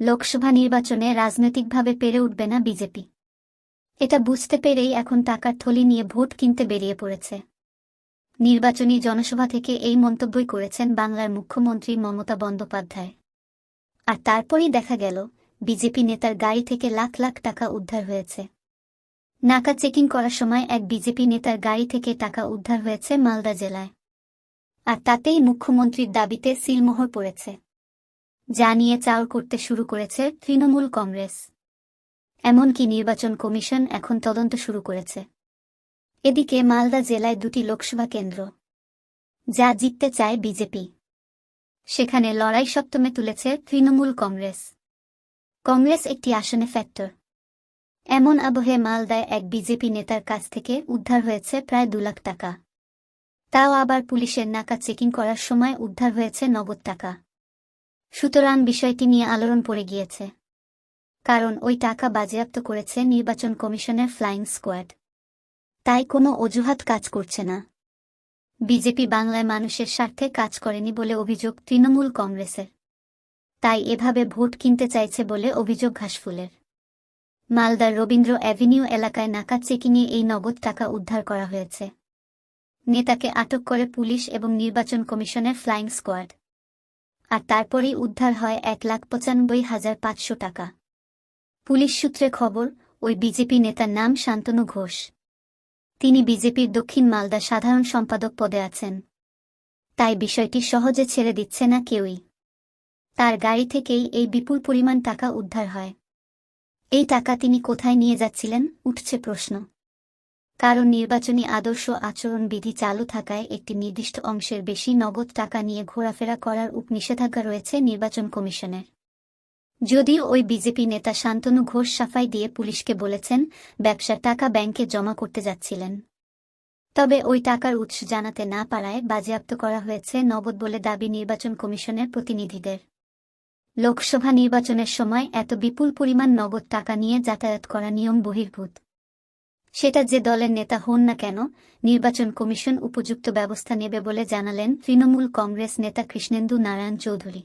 লোকসভা নির্বাচনে রাজনৈতিকভাবে পেরে উঠবে না বিজেপি। এটা বুঝতে পেরেই এখন টাকার থলি নিয়ে ভোট কিনতে বেরিয়ে পড়েছে। নির্বাচনী জনসভা থেকে এই মন্তব্যই করেছেন বাংলার মুখ্যমন্ত্রী মমতা বন্দ্যোপাধ্যায়। আর তারপরই দেখা গেল, বিজেপি নেতার গাড়ি থেকে লাখ লাখ টাকা উদ্ধার হয়েছে। নাকা চেকিং করার সময় এক বিজেপি নেতার গাড়ি থেকে টাকা উদ্ধার হয়েছে মালদা জেলায়। আর তাতেই মুখ্যমন্ত্রীর দাবিতে সিলমোহর পড়েছে। যা নিয়ে চাল করতে শুরু করেছে তৃণমূল কংগ্রেস। এমনকি নির্বাচন কমিশন এখন তদন্ত শুরু করেছে। এদিকে মালদা জেলায় দুটি লোকসভা কেন্দ্র, যা জিততে চায় বিজেপি। সেখানে লড়াই সপ্তমে তুলেছে তৃণমূল কংগ্রেস। কংগ্রেস একটি আসনে ফ্যাক্টর। এমন আবহে মালদায় এক বিজেপি নেতার কাছ থেকে উদ্ধার হয়েছে প্রায় দু লাখ টাকা। তাও আবার পুলিশের নাকা চেকিং করার সময় উদ্ধার হয়েছে নগদ টাকা। সুতরাং বিষয়টি নিয়ে আলোড়ন পড়ে গিয়েছে। কারণ ওই টাকা বাজেয়াপ্ত করেছে নির্বাচন কমিশনের ফ্লাইং স্কোয়াড। তাই কোনো অজুহাত কাজ করছে না। বিজেপি বাংলায় মানুষের স্বার্থে কাজ করেনি বলে অভিযোগ তৃণমূল কংগ্রেসের। তাই এভাবে ভোট কিনতে চাইছে বলে অভিযোগ ঘাসফুলের। মালদার রবীন্দ্র অ্যাভিনিউ এলাকায় নাকা চেকিংয়ে এই নগদ টাকা উদ্ধার করা হয়েছে। নেতাকে আটক করে পুলিশ এবং নির্বাচন কমিশনের ফ্লাইং স্কোয়াড। আর তারপরেই উদ্ধার হয় এক লাখ পঁচানব্বই হাজার পাঁচশো টাকা। পুলিশ সূত্রে খবর, ওই বিজেপি নেতার নাম শান্তনু ঘোষ। তিনি বিজেপির দক্ষিণ মালদা সাধারণ সম্পাদক পদে আছেন। তাই বিষয়টি সহজে ছেড়ে দিচ্ছে না কেউই। তার গাড়ি থেকেই এই বিপুল পরিমাণ টাকা উদ্ধার হয়। এই টাকা তিনি কোথায় নিয়ে যাচ্ছিলেন, উঠছে প্রশ্ন। কারণ নির্বাচনী আদর্শ আচরণবিধি চালু থাকায় একটি নির্দিষ্ট অংশের বেশি নগদ টাকা নিয়ে ঘোরাফেরা করার উপ নিষেধাজ্ঞা রয়েছে নির্বাচন কমিশনের। যদিও ওই বিজেপি নেতা শান্তনু ঘোষ সাফাই দিয়ে পুলিশকে বলেছেন, ব্যবসার টাকা ব্যাংকে জমা করতে যাচ্ছিলেন। তবে ওই টাকার উৎস জানাতে না পারায় বাজেয়াপ্ত করা হয়েছে নগদ বলে দাবি নির্বাচন কমিশনের প্রতিনিধিদের। লোকসভা নির্বাচনের সময় এত বিপুল পরিমাণ নগদ টাকা নিয়ে যাতায়াত করা নিয়ম বহির্ভূত। সেটা যে দলের নেতা হন না কেন, নির্বাচন কমিশন উপযুক্ত ব্যবস্থা নেবে বলে জানালেন তৃণমূল কংগ্রেস নেতা কৃষ্ণেন্দু নারায়ণ চৌধুরী।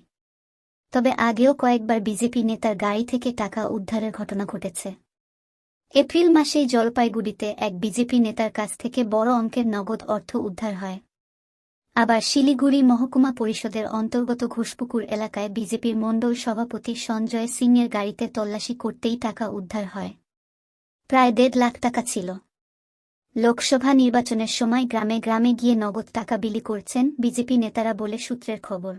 তবে আগেও কয়েকবার বিজেপি নেতার গাড়ি থেকে টাকা উদ্ধারের ঘটনা ঘটেছে। এপ্রিল মাসেই জলপাইগুড়িতে এক বিজেপি নেতার কাছ থেকে বড় অঙ্কের নগদ অর্থ উদ্ধার হয়। আবার শিলিগুড়ি মহকুমা পরিষদের অন্তর্গত ঘোষপুকুর এলাকায় বিজেপির মণ্ডল সভাপতি সঞ্জয় সিংয়ের গাড়িতে তল্লাশি করতেই টাকা উদ্ধার হয়। প্রায় দেড় লাখ টাকা ছিল। লোকসভা নির্বাচনের সময় গ্রামে গ্রামে গিয়ে নগদ টাকা বিলি করছেন বিজেপি নেতারা বলে সূত্রের খবর।